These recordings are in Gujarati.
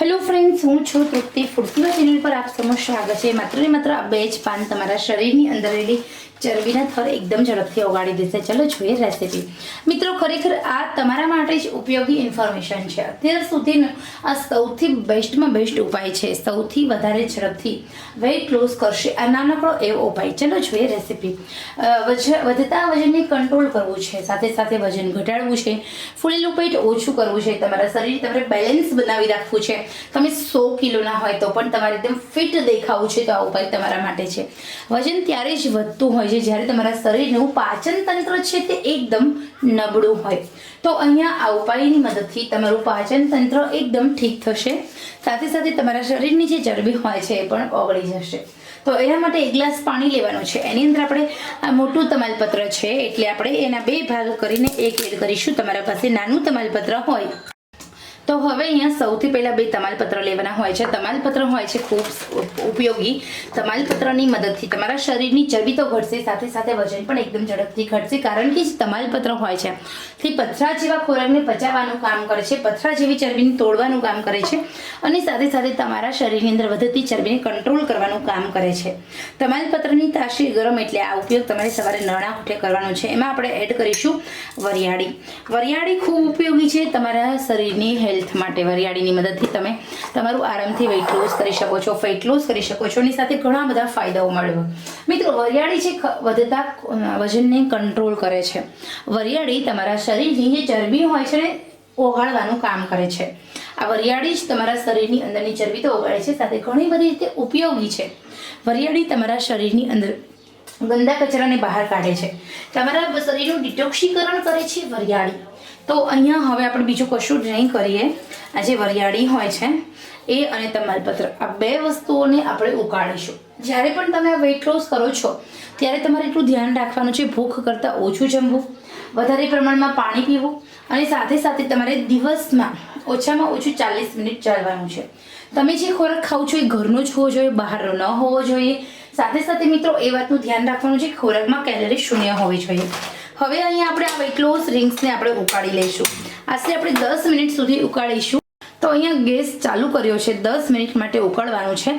હેલો ફ્રેન્ડ્સ હું છું તૃપ્તિ ફૂડસુલા ચેનલ પર આપ સમો સ્વાગત છે. માત્ર ને માત્ર બે જ પાન તમારા શરીરની અંદર રહેલી ચરબીના થર એકદમ ઝડપથી ઓગાળી દેશે. ચલો જોઈએ રેસીપી મિત્રો, ખરેખર આ તમારા માટે જ ઉપયોગી ઇન્ફોર્મેશન છે. અત્યાર સુધીનો આ સૌથી બેસ્ટમાં બેસ્ટ ઉપાય છે. સૌથી વધારે ઝડપથી વેઇટ લોસ કરશે આ નાનકડો એવો ઉપાય. ચલો જોઈએ રેસીપી વધતા વજનને કંટ્રોલ કરવું છે. સાથે સાથે વજન ઘટાડવું છે. ફૂલેલું પેટ ઓછું કરવું છે. તમારા શરીર તમારે બેલેન્સ બનાવી રાખવું છે. તમે સો કિલોના હોય તો પણ તમારે એકદમ ફિટ દેખાવું છે તો આ ઉપાય તમારા માટે છે. વજન ત્યારે જ વધતું હોય છે, જ્યારે તમારા શરીરનું પાચન તંત્ર છે તે એકદમ નબળું હોય. તો અહીંયા આ ઉપાયની મદદથી તમારું પાચન તંત્ર એકદમ ઠીક થશે. સાથે સાથે તમારા શરીરની જે ચરબી હોય છે એ પણ ઓગળી જશે. તો એના માટે એક ગ્લાસ પાણી લેવાનું છે. એની અંદર આપણે આ મોટું તમાલપત્ર છે, એટલે આપણે એના બે ભાગ કરીને એક એડ કરીશું. તમારા પાસે નાનું તમાલપત્ર હોય. તો હવે અહીંયા સૌથી પહેલાં બે તમાલપત્ર લેવાના હોય છે. તમાલપત્ર હોય છે ખૂબ ઉપયોગી. તમાલપત્રની મદદથી તમારા શરીરની ચરબી તો ઘટશે, સાથે સાથે વજન પણ એકદમ ઝડપથી ઘટશે, કારણ કે તમાલપત્ર હોય છે. તે પથરા જેવા ખોરાકને પચાવવાનું કામ કરે છે. પથરા જેવી ચરબીને તોડવાનું કામ કરે છે અને સાથે સાથે તમારા શરીરની અંદર વધતી ચરબીને કંટ્રોલ કરવાનું કામ કરે છે. તમાલપત્રની તાશી ગરમ એટલે આ ઉપયોગ તમારે સવારે નરણા ઉઠે કરવાનો છે. એમાં આપણે એડ કરીશું વરિયાળી. વરિયાળી ખૂબ ઉપયોગી છે તમારા શરીરની હેલ્થ હેલ્થ માટે વરિયાળીની મદદથી તમે તમારું આરામથી વેઇટ લોસ કરી શકો છો ફેટ લોસ કરી શકો છો, એની સાથે ઘણા બધા ફાયદાઓ મળવા મિત્રો, વરિયાળી છે વધતા વજનને કંટ્રોલ કરે છે. વરિયાળી તમારા શરીરની જે ચરબી હોય છે ને, ઓગાળવાનું કામ કરે છે. આ વરિયાળી જ તમારા શરીરની અંદરની ચરબી તો ઓગાળે છે, સાથે ઘણી બધી રીતે ઉપયોગી છે. વરિયાળી તમારા શરીરની અંદર ગંદા કચરાને બહાર કાઢે છે. તમારા શરીરનું ડિટોક્સીકરણ કરે છે વરિયાળી. તો અહીંયા હવે આપણે બીજું કશું જ નહીં કરીએ. આ જે વરિયાળી હોય છે, એ અને તમાલપત્ર આ બે વસ્તુઓને આપણે ઉકાળીશું જ્યારે પણ તમે આ વેઇટ લોસ કરો છો, ત્યારે તમારે એટલું ધ્યાન રાખવાનું છે, ભૂખ કરતાં ઓછું જમવું, વધારે પ્રમાણમાં પાણી પીવું, અને સાથે સાથે તમારે દિવસમાં ઓછામાં ઓછું ચાલીસ મિનિટ ચાલવાનું છે. તમે જે ખોરાક ખાવ છો એ ઘરનો જ હોવો જોઈએ, બહારનો ન હોવો જોઈએ. સાથે સાથે મિત્રો એ વાતનું ધ્યાન રાખવાનું છે ખોરાકમાં કેલરી શૂન્ય હોવી જોઈએ. હવે અહીંયા આપણે આ વેટ લોસ રિંગ્સને આપણે ઉકાળી લઈશું. આશરે આપણે દસ મિનિટ સુધી ઉકાળીશું. તો અહીંયા ગેસ ચાલુ કર્યો છે, દસ મિનિટ માટે ઉકાળવાનું છે.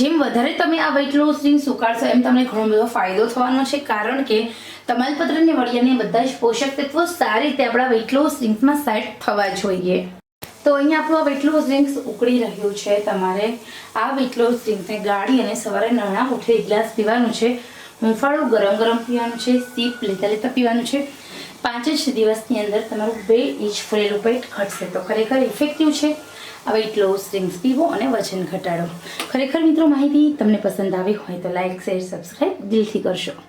જેમ વધારે તમે આ વેટ લોસ રિંગ્સ ઉકાળશો એમ તમને ઘણો બધો ફાયદો થવાનો છે, કારણ કે તમાલપત્રને વડિયાને બધા જ પોષક તત્વો સારી રીતે આપણા વેટ લોસ રિંગ્સમાં સેટ થવા જોઈએ. તો અહીંયા આપણું આ વેઇટ લોસ ઉકળી રહ્યું છે તમારે. આ વેઇટ ડ્રિંક્સને ગાળી અને સવારે નાણાં ઉઠે એક ગ્લાસ પીવાનું છે. હુંફાળું ગરમ ગરમ પીવાનું છે. સીપ લેતા લેતા પીવાનું છે. પાંચ જ દિવસની અંદર તમારું બે ઇંચ ફરેલું પેટ ઘટશે. તો ખરેખર ઇફેક્ટિવ છે. આ વેઇટ લોસ ડ્રિંક્સ પીવો અને વજન ઘટાડો. ખરેખર મિત્રો માહિતી તમને પસંદ આવી હોય તો લાઇક શેર સબસ્ક્રાઈબ દિલથી કરશો.